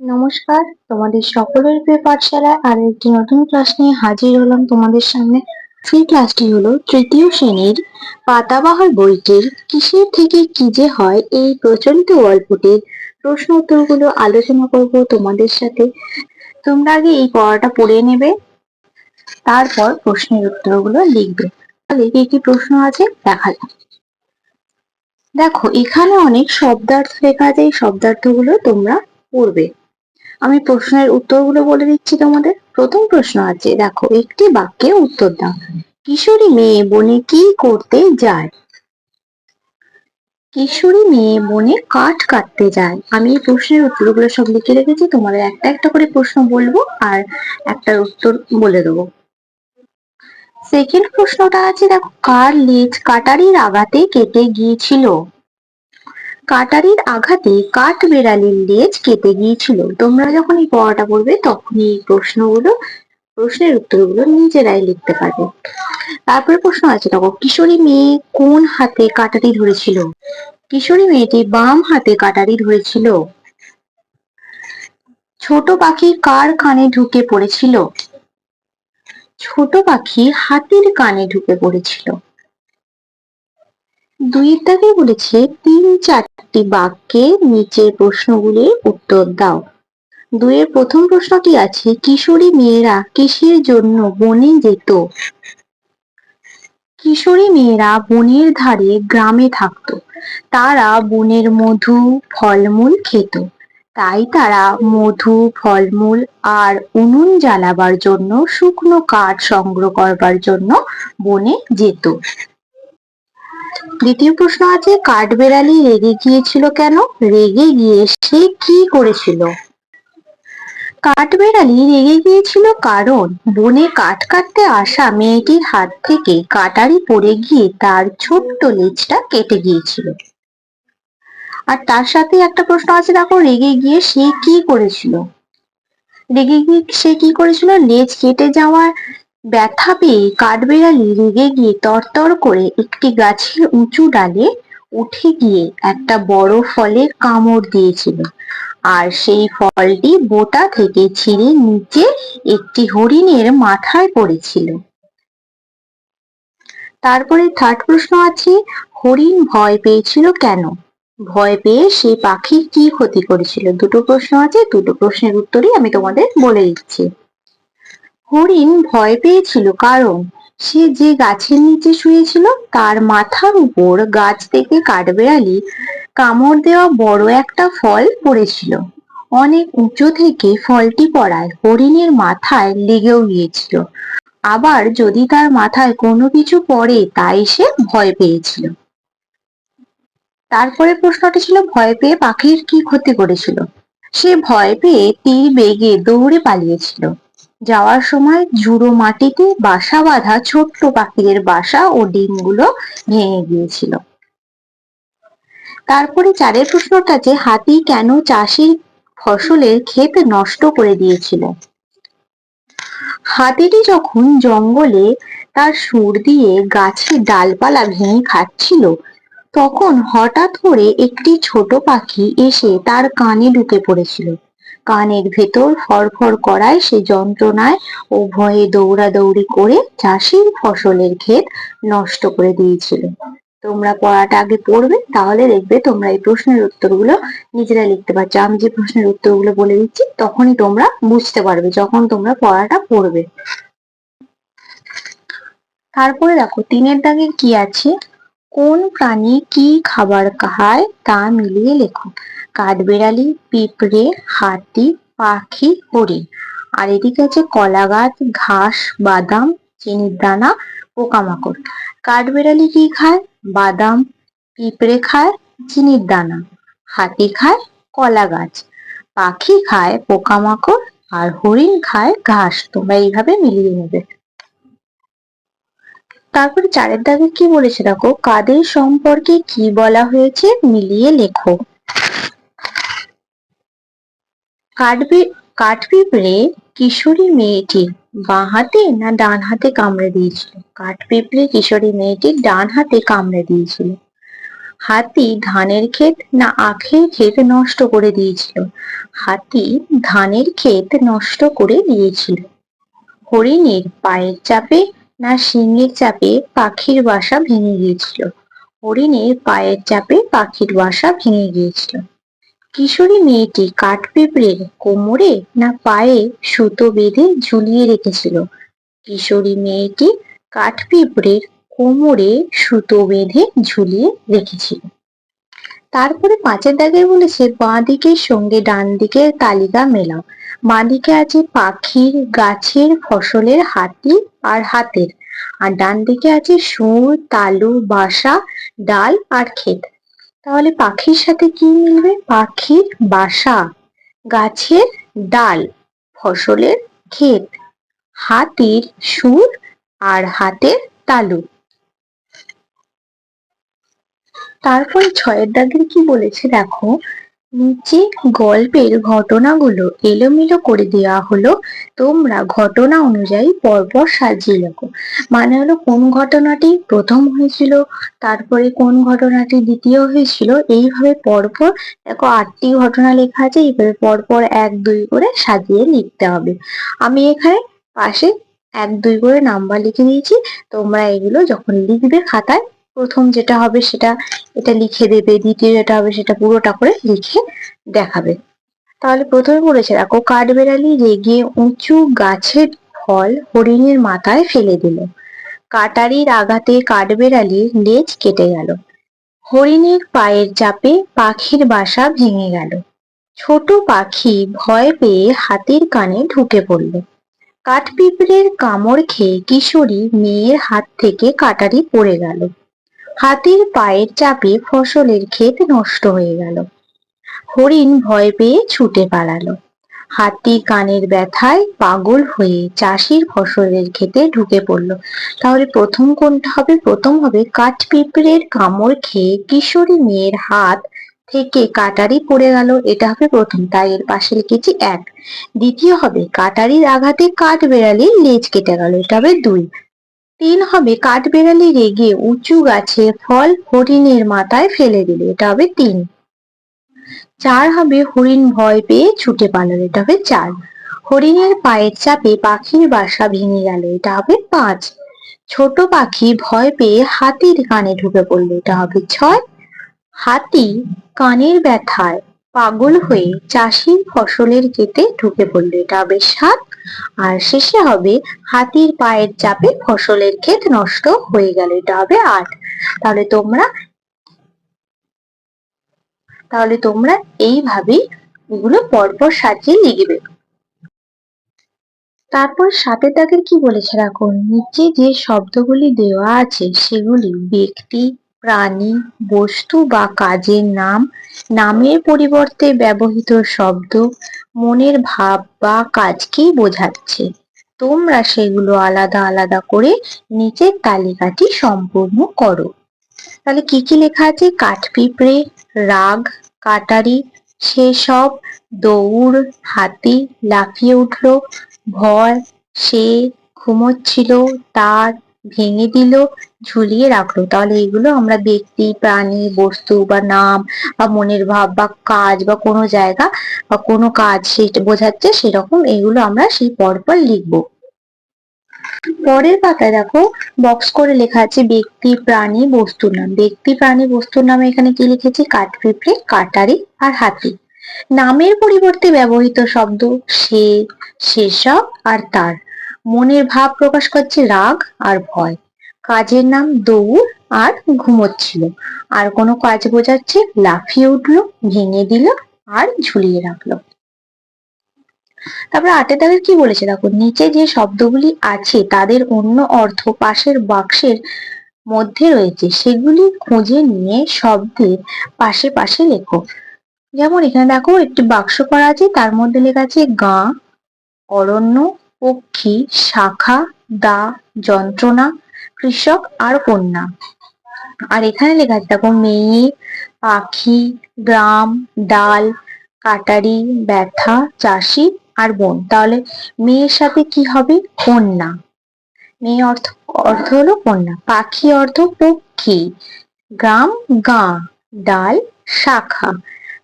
নমস্কার, তোমাদের সকলের প্রিয় পাঠশালায় আর একটি নতুন ক্লাস নিয়ে হাজির হলাম তোমাদের সামনে। সেই ক্লাসটি হলো তৃতীয় শ্রেণির পাতাবাহার বইটির কিসের থেকে কি যে হয় এই প্রচলিত গল্পটির প্রশ্ন উত্তরগুলো আলোচনা করব তোমাদের সাথে। তোমরা আগে এই পড়াটা পড়ে নেবে, তারপর প্রশ্নের উত্তরগুলো লিখবে। তাহলে কি কি প্রশ্ন আছে দেখা যাক দেখো, এখানে অনেক শব্দার্থ লেখা আছে, এই শব্দার্থগুলো তোমরা পড়বে। আমি প্রশ্নের উত্তরগুলো বলে দিচ্ছি তোমাদের। প্রথম প্রশ্ন আছে, দেখো, একটি বাক্যে উত্তর দাও। কিশোরী মেয়ে বনে কি করতে যায়? কিশোরী মেয়ে বনে কাঠ কাটতে যায়। আমি এই প্রশ্নের উত্তরগুলো সব লিখে রেখেছি, তোমাদের একটা একটা করে প্রশ্ন বলব আর একটা উত্তর বলে দেবো। সেকেন্ড প্রশ্নটা আছে, দেখো, কার লেজ কাটারির আঘাতে কেটে গিয়েছিল? কাটারির আঘাতে কাঠ বেড়ালির লেজ কেটে গিয়েছিল। তোমরা যখন এই পড়াটা পড়বে তখন এই প্রশ্নগুলো, প্রশ্নের উত্তরগুলো নিজেরাই লিখতে পারবে। তারপরে প্রশ্ন আছে, দেখো, কিশোরী মেয়ে কোন হাতে কাটারি ধরেছিল? কিশোরী মেয়েটি বাম হাতে কাটারি ধরেছিল। ছোট পাখি কার কানে ঢুকে পড়েছিল? ছোট পাখি হাতির কানে ঢুকে পড়েছিল। দুইয়ের দাগে বলেছে তিন চারটি বাক্যে নিচের প্রশ্নগুলির উত্তর দাও। দুইয়ের প্রথম প্রশ্নটি আছে, কিশোরী মেয়েরা কিসের জন্য বনে যেত? কিশোরী মেয়েরা বনের ধারে গ্রামে থাকতো। তারা বনের মধু, ফলমূল খেত। তাই তারা মধু, ফলমূল আর উনুন জ্বালাবার জন্য, শুকনো কাঠ সংগ্রহ করবার জন্য বনে যেত। দ্বিতীয় প্রশ্ন আছে কাঠবেড়ালি রেগে গিয়েছিল কেন? রেগে গিয়ে সে কি করেছিল? কাঠবেড়ালি রেগে গিয়েছিল কারণ বনে কাঠ কাটতে আসা মেয়েটির হাত থেকে কাটারি পড়ে গিয়ে তার ছোট্ট লেজটা কেটে গিয়েছিল। আর তার সাথে একটা প্রশ্ন আছে, দেখো, রেগে গিয়ে সে কি করেছিল? রেগে গিয়ে সে কি করেছিল? লেজ কেটে যাওয়ার ব্যথা পেয়ে কাঠবেড়ালি রেগে গিয়ে তরতর করে একটি গাছের উঁচু ডালে উঠে গিয়ে একটা বড় ফলে কামড় দিয়েছিল। আর সেই ফলটি বোটা থেকে ছিঁড়ে নিচে একটি হরিণের মাথায় পড়েছিল। তারপরে থার্ড প্রশ্ন আছে, হরিণ ভয় পেয়েছিল কেন? ভয় পেয়ে সে পাখির কি ক্ষতি করেছিল? দুটো প্রশ্ন আছে, দুটো প্রশ্নের উত্তরই আমি তোমাদের বলে দিচ্ছি। হরিণ ভয় পেয়েছিল কারণ সে যে গাছের নিচে শুয়েছিল, তার মাথার উপর গাছ থেকে কাঠবেড়ালি কামড় দেওয়া বড় একটা ফল পড়েছিল। অনেক উঁচু থেকে ফলটি পড়ায় হরিণের মাথায় লেগেও গিয়েছিল। আবার যদি তার মাথায় কোনো কিছু পড়ে, তাই সে ভয় পেয়েছিল। তারপরে প্রশ্নটি ছিল, ভয় পেয়ে পাখির কি ক্ষতি করেছিল? সে ভয় পেয়ে তীর বেগে দৌড়ে পালিয়েছিল। যাওয়ার সময় ঝুড়ো মাটিতে বাসা বাঁধা ছোট্ট পাখিদের বাসা ও ডিমগুলো ভেঙে গিয়েছিল। তারপরে চারের প্রশ্নটা যে হাতি কেন চাষির ফসলের ক্ষেত নষ্ট করে দিয়েছিল? হাতিটি যখন জঙ্গলে তার সুর দিয়ে গাছের ডালপালা ভেঙে খাচ্ছিল, তখন হঠাৎ করে একটি ছোট পাখি এসে তার কানে ঢুকে পড়েছিল। কানের ভেতর ফরফর করায় সে যন্ত্রণায় ও ভয়ে দৌড়াদৌড়ি করে চাষির ফসলের ক্ষেত নষ্ট করে দিয়েছিল। তোমরা পড়াটা আগে পড়বে, তাহলে দেখবে তোমরা এই প্রশ্নের উত্তরগুলো নিজেরা লিখতে পারছ। আমি যে প্রশ্নের উত্তরগুলো বলে দিচ্ছি, তখনই তোমরা বুঝতে পারবে যখন তোমরা পড়াটা পড়বে। তারপরে দেখো তিনের দাগে কি আছে? কোন প্রাণী কি খাবার খায় তা মিলিয়ে লেখো। কাঠবেড়ালি, পিঁপড়ে, হাতি, পাখি, হরিণ। আর এদিকে আছে কলা গাছ ঘাস, বাদাম, চিনির দানা, পোকামাকড়। কাঠবেড়ালি কি খায়? বাদাম, পিঁপড়ে খায়, চিনির দানা। হাতি খায় কলা গাছ পাখি খায়, পোকামাকড়। আর হরিণ খায়, ঘাস। তোমরা এইভাবে মিলিয়ে নেবে। তারপরে চারের দাগে কি বলেছে দেখো? কাদের সম্পর্কে কি বলা হয়েছে? মিলিয়ে লেখো। কাঠপিঁপড়ে কিশোরী মেয়েটির বাঁ হাতে না ডান হাতে কামড়ে দিয়েছিল? কাঠপিঁপড়ে কিশোরী মেয়েটির ডান হাতে কামড়ে দিয়েছিল। হাতি ধানের ক্ষেত না আখের ক্ষেত নষ্ট করে দিয়েছিল? হাতি ধানের ক্ষেত নষ্ট করে দিয়েছিল। হরিণের পায়ের চাপে না শিঙের চাপে পাখির বাসা ভেঙে গিয়েছিল। হরিণের পায়ের চাপে পাখির বাসা ভেঙে গিয়েছিল। কিশোরী মেয়েটি কাঠ কাঠপিঁপড়ের কোমরে না পায়ে সুতো বেঁধে ঝুলিয়ে রেখেছিল। কিশোরী মেয়েটি কাঠ কাঠপিঁপড়ের কোমরে সুতো বেঁধে ঝুলিয়ে রেখেছিল। তারপরে পাঁচের দাগে বলেছে বাঁ দিকের সঙ্গে ডান দিকের তালিকা মেলাও। বাঁ দিকে আছে পাখির, গাছের, ফসলের হাতি আর হাতের। আর ডান দিকে আছে সুর তালু, বাসা, ডাল আর ক্ষেত। তাহলে পাখির সাথে কি মিলবে? পাখির বাসা, গাছের ডাল, ফসলের ক্ষেত, হাতির সুর আর হাতের তালু। তারপরে ছয়ের দাগের কি বলেছে দেখো? নিচে গল্পের ঘটনাগুলো এলোমেলো করে দেওয়া হলো, তোমরা ঘটনা অনুযায়ী পরপর সাজিয়ে লেখো মানে হলো কোন ঘটনাটি প্রথম হয়েছিল, তারপরে কোন ঘটনাটি দ্বিতীয় হয়েছিল, এইভাবে পরপর দেখো আটটি ঘটনা লেখা আছে, এইভাবে পরপর এক, দুই করে সাজিয়ে লিখতে হবে। আমি এখানে পাশে এক, দুই করে নাম্বার লিখে দিয়েছি, তোমরা এগুলো যখন লিখবে খাতায় প্রথম যেটা হবে সেটা এটা লিখে দেবে, দ্বিতীয় যেটা হবে সেটা পুরোটা করে লিখে দেখাবে। তাহলে প্রথমে বলেছে, দেখো, কাঠবেড়ালি রেগে উঁচু গাছের ফল হরিণের মাথায় ফেলে দিল। কাটারির আঘাতে কাঠবেড়ালির লেজ কেটে গেল। হরিণের পায়ের চাপে পাখির বাসা ভেঙে গেল। ছোট পাখি ভয় পেয়ে হাতির কানে ঢুকে পড়ল। কাঠপিঁপড়ের কামড় খেয়ে কিশোরী মেয়ের হাত থেকে কাটারি পড়ে গেল। হাতির পায়ের চাপে ফসলের ক্ষেত নষ্ট হয়ে গেল। হরিণ ভয় পেয়ে ছুটে পালালো। হাতি কানের ব্যথায় পাগল হয়ে চাষির ফসলের ক্ষেতে ঢুকে পড়ল। তাহলে প্রথম কোনটা হবে? প্রথম হবে কাঠ পিঁপড়ের কামড় খেয়ে কিশোরী মেয়ের হাত থেকে কাটারি পড়ে গেল। এটা হবে প্রথম, তাই এর পাশে লিখেছি এক। দ্বিতীয় হবে, কাটারির আঘাতে কাঠ বেড়ালির লেজ কেটে গেল। এটা হবে দুই। তিন হবে কাঠবেড়ালি রেগে উঁচু গাছে ফল হরিণের মাথায় ফেলে দিলে। এটা হবে তিন। চার হবে হরিণ ভয় পেয়ে ছুটে পালালো। এটা হবে চার। হরিণের পায়ের চাপে পাখির বাসা ভেঙে গেল। এটা হবে পাঁচ। ছোট পাখি ভয় পেয়ে হাতির কানে ঢুকে পড়ল। এটা হবে ছয়। হাতি কানের ব্যথায় পাগল হয়ে চাষির ফসলের ক্ষেতে ঢুকে পড়ল। এটা হবে সাত। আর শেষে হবে হাতির পায়ের চাপে ফসলের ক্ষেত নষ্ট হয়ে গেল, এটা হবে আট। তাহলে তোমরা তাহলে তোমরা এইভাবেই এগুলো পরপর সাজিয়ে লিখবে। তারপর সাথে দাগের কি বলেছে রাখুন? নিচে যে শব্দগুলি দেওয়া আছে সেগুলি ব্যক্তি প্রাণী, বস্তু বা কাজের নাম, নামের পরিবর্তে ব্যবহৃত শব্দ, মনের ভাব বা কাজকেই বোঝাচ্ছে। তোমরা সেগুলো আলাদা আলাদা করে নিচের তালিকাটি সম্পূর্ণ করো। তাহলে কি কি লেখা আছে? কাঠপিঁপড়ে, রাগ, কাটারি, সেসব, দৌড়, হাতি, লাফিয়ে উঠল ভয় সে, ঘুমোচ্ছিল, তার ভেঙে দিল, ঝুলিয়ে রাখল। তাহলে এগুলো আমরা ব্যক্তি, প্রাণী, বস্তু বা নাম বা মনের ভাব বা কাজ বা কোনো জায়গা বা কোনো কাজ সেটা বোঝাচ্ছে সেরকম এগুলো আমরা সেই পরপর লিখব। পরের পাতায় দেখো বক্স করে লেখা আছে ব্যক্তি, প্রাণী, বস্তুর নাম। ব্যক্তি, প্রাণী, বস্তুর নামে এখানে কি লিখেছি? কাঠপিঁপড়ে কাটারি আর হাতি। নামের পরিবর্তে ব্যবহৃত শব্দ সে, সেসব আর তার। মনের ভাব প্রকাশ করছে রাগ আর ভয়। কাজের নাম দৌড় আর ঘুমোচ্ছিল আর কোনো কাজ বোঝাচ্ছে লাফিয়ে উঠল, ভেঙে দিল আর ঝুলিয়ে রাখল। তারপরে আটের দাগের কি বলেছে দেখো? নিচে যে শব্দগুলি আছে, তাদের অন্য অর্থ পাশের বাক্সের মধ্যে রয়েছে। সেগুলি খুঁজে নিয়ে শব্দের পাশে পাশে লেখো। যেমন এখানে দেখো, একটি বাক্স করা আছে, তার মধ্যে লেখা আছে গা, অরণ্য পক্ষী শাখা, দা, যন্ত্রণা, কৃষক আর কন্যা। আর এখানে লেখা আছে, দেখো, মেয়ে, পাখি, গ্রাম, ডাল, কাটারি, ব্যথা, চাষি আর বোন। তাহলে মেয়ের সাথে কি হবে? কন্যা। মেয়ে অর্থ অর্থ হলো কন্যা। পাখি অর্থ পক্ষী গ্রাম, গা, ডাল, শাখা,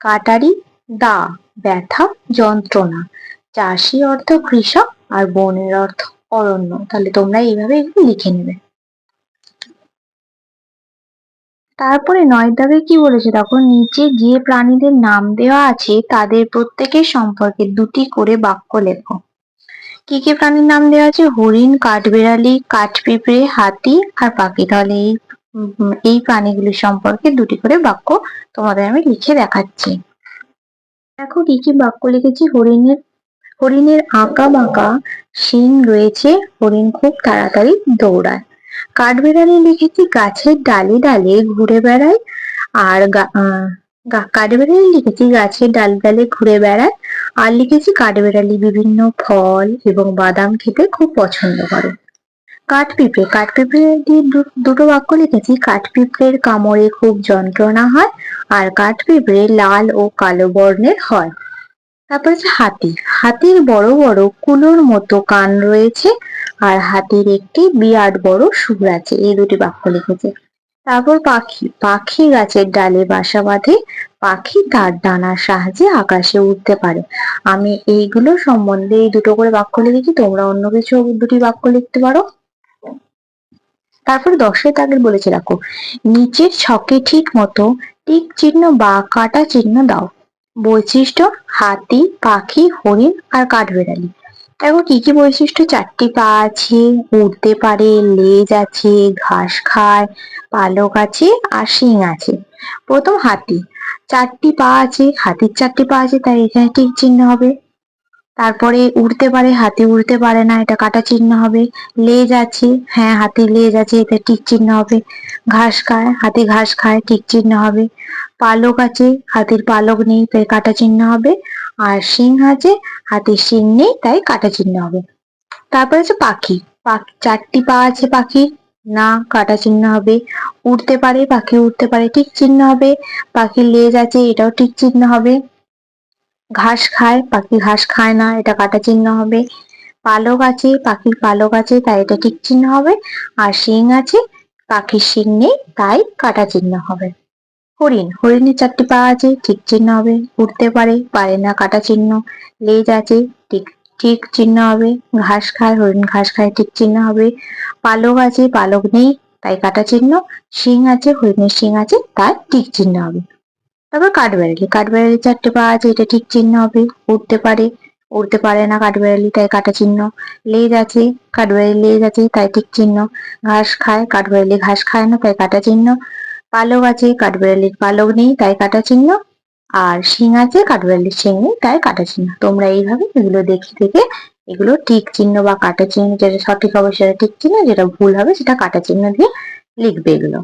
কাটারি, দা, ব্যথা, যন্ত্রণা। চাষি অর্থ কৃষক আর বনের অর্থ অরণ্য। তাহলে তোমরা এইভাবে এগুলো লিখে নেবে। তারপরে নয় দাগে কি বলেছে দেখো, নিচে যে প্রাণীদের নাম দেওয়া আছে, তাদের প্রত্যেকের সম্পর্কে দুটি করে বাক্য লেখো। কি কি প্রাণীর নাম দেওয়া আছে? হরিণ, কাঠবেড়ালি, কাঠপিঁপড়ে, হাতি আর পাখি। তাহলে এই এই প্রাণীগুলির সম্পর্কে দুটি করে বাক্য তোমাদের আমি লিখে দেখাচ্ছি। দেখো কি কি বাক্য লিখেছি? হরিণের হরিণের আঁকা বাঁকা শিং রয়েছে, হরিণ খুব তাড়াতাড়ি দৌড়ায়। কাঠবেড়ালি লিখেছি, গাছের ডালে ডালে ঘুরে বেড়ায়, আর কাঠবেড়ালি লিখেছি, গাছের ডালে ডালে ঘুরে বেড়ায়, আর লিখেছি কাঠবেড়ালি বিভিন্ন ফল এবং বাদাম খেতে খুব পছন্দ করে। কাঠপিঁপড়ে কাঠপিঁপড়ে দিয়ে দুটো বাক্য লিখেছি, কাঠপিঁপড়ের কামড়ে খুব যন্ত্রণা হয়, আর কাঠপিঁপড়ে লাল ও কালো বর্ণের হয়। তারপর হচ্ছে হাতি। হাতির বড় বড় কুলোর মতো কান রয়েছে আর হাতির একটি বিরাট বড় সুর আছে। এই দুটি বাক্য লিখেছে। তারপর পাখি। পাখি গাছের ডালে বাসা বাঁধে। পাখি তার ডানার সাহায্যে আকাশে উঠতে পারে। আমি এইগুলো সম্বন্ধে এই দুটো করে বাক্য লিখেছি। তোমরা অন্য কিছু দুটি বাক্য লিখতে পারো। তারপর দশের দাগের বলেছে রাখো নিচের ছকে ঠিক মতো টিক চিহ্ন বা কাটা চিহ্ন দাও। বৈশিষ্ট্য হাতি, পাখি, হরিণ আর কাঠবেড়ালি। দেখো কি কি বৈশিষ্ট্য? চারটি পা আছে, উড়তে পারে, লেজ আছে, ঘাস খায়, পালক আছে আর শিং আছে। প্রথম হাতি। চারটি পা আছে, হাতির চারটি পা আছে তাই এখানে ঠিক চিহ্ন হবে। তারপরে উড়তে পারে, হাতি উড়তে পারে না, এটা কাটা চিহ্ন হবে। লেজ আছে হ্যাঁ হাতির লেজ আছে এটা টিক চিহ্ন হবে। ঘাস খায়, হাতি ঘাস খায় টিক চিহ্ন হবে। পালক আছে, হাতির পালক নেই, তাই কাটা চিহ্ন হবে। আর শিং আছে, হাতির শিং নেই, তাই কাটা চিহ্ন হবে। তারপরে আছে পাখি। পাখি, চারটি পা আছে পাখি না, কাটা চিহ্ন হবে। উড়তে পারে, পাখি উড়তে পারে, ঠিক চিহ্ন হবে। পাখির লেজ আছে, এটাও ঠিক চিহ্ন হবে। ঘাস খায়, পাখি ঘাস খায় না, এটা কাটা চিহ্ন হবে। পালক আছে পাখির পালক আছে, তাই এটা ঠিক চিহ্ন হবে। আর শিং আছে, পাখির শিং নেই, তাই কাটা চিহ্ন হবে। হরিণ, হরিণের চারটি পা আছে, ঠিক চিহ্ন হবে উঠতে পারে পারে না কাটা চিহ্ন, লেজ আছে, ঠিক ঠিক চিহ্ন হবে, ঘাস খায়, হরিণ ঘাস খায়, ঠিক চিহ্ন হবে, পালক আছে, পালক নেই, তাই কাটা চিহ্ন, শিং আছে, হরিণের শিং আছে তাই ঠিক চিহ্ন হবে। তারপর কাঠবেড়ালি কাঠবেড়ালি চারটে পা আছে, এটা ঠিক চিহ্ন হবে উঠতে পারে উঠতে পারে না কাঠবেড়ালি, তাই কাটা চিহ্ন, লেজ আছে কাঠবেড়ালি লেজ আছে, তাই ঠিক চিহ্ন, ঘাস খায়, কাঠবেড়ালি ঘাস খায় না, তাই কাটা চিহ্ন পালক আছে, কাঠবেড়ালির পালক নেই, তাই কাটা চিহ্ন আর শিং আছে, কাঠবেড়ালির শিং নেই, তাই কাটা চিহ্ন তোমরা এইভাবে এগুলো দেখে দেখে এগুলো ঠিক চিহ্ন বা কাটা চিহ্ন যেটা সঠিক হবে সেটা ঠিক চিহ্ন, যেটা ভুল হবে সেটা কাটা চিহ্ন দিয়ে লিখবে এগুলো।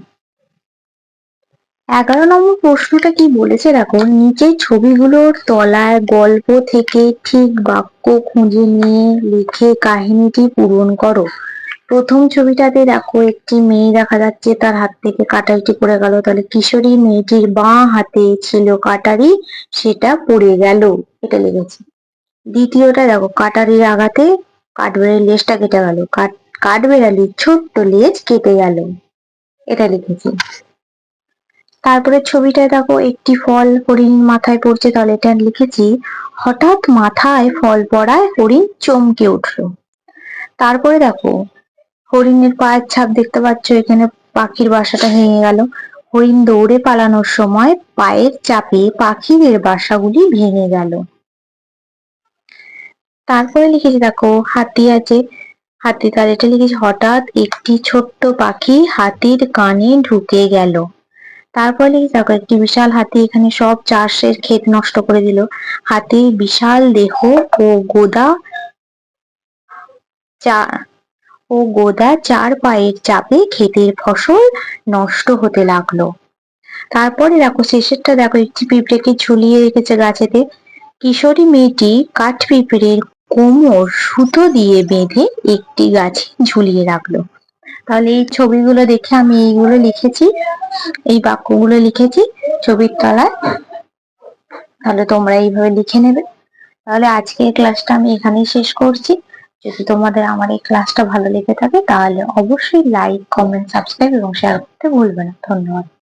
এগারো নম্বর প্রশ্নটা কি বলেছে দেখো, নিচের ছবিগুলোর তলায় গল্প থেকে ঠিক বাক্য খুঁজে নিয়ে লিখে কাহিনীটি পূরণ করো। প্রথম ছবিটাতে দেখো, একটি মেয়ে দেখা যাচ্ছে, তার হাত থেকে কাটারিটি পড়ে গেল। তাহলে কিশোরী মেয়েটির বাঁ হাতে ছিল কাটারি, সেটা পড়ে গেল। এটা লিখেছি দ্বিতীয়টা দেখো, কাটারির আঘাতে কাঠবেড়ালির লেজটা কেটে গেল। কাঠবেড়ালির ছোট্ট লেজ কেটে গেল। এটা লিখেছি তারপরে ছবিটায় দেখো, একটি ফল হরিণ মাথায় পড়ছে, তাহলে এটা লিখেছি, হঠাৎ মাথায় ফল পড়ায় হরিণ চমকে উঠল। তারপরে দেখো হরিণের পায়ের ছাপ দেখতে পাচ্ছ, এখানে পাখির বাসাটা ভেঙে গেল। হরিণ দৌড়ে পালানোর সময় পায়ের চাপে পাখিদের বাসাগুলি ভেঙে গেল। তারপরে লিখেছি, দেখো, হাতি আছে। হাতি তার এটা লিখেছি, হঠাৎ একটি ছোট্ট পাখি হাতির কানে ঢুকে গেল। তারপরে দেখো, একটি বিশাল হাতি এখানে সব চাষের ক্ষেত নষ্ট করে দিল। হাতির বিশাল দেহ ও গোদা চা ও গোদা চার পায়ের চাপে ক্ষেতের ফসল নষ্ট হতে লাগল। তারপরে দেখো, শেষেরটা দেখো, একটি পিঁপড়েকে ঝুলিয়ে রেখেছে গাছেতে। কিশোরী মেয়েটি কাঠ পিঁপড়ের কোমর সুতো দিয়ে বেঁধে একটি গাছে ঝুলিয়ে রাখল। তাহলে এই ছবিগুলো দেখে আমি এইগুলো লিখেছি, এই বাক্যগুলো লিখেছি ছবির তলায়। তাহলে তোমরা এইভাবে লিখে নেবে। তাহলে আজকের ক্লাসটা আমি এখানেই শেষ করছি। যদি তোমাদের আমার এই ক্লাসটা ভালো লেগে থাকে, তাহলে অবশ্যই লাইক কমেন্ট সাবস্ক্রাইব এবং শেয়ার করতে ভুলবে না। ধন্যবাদ।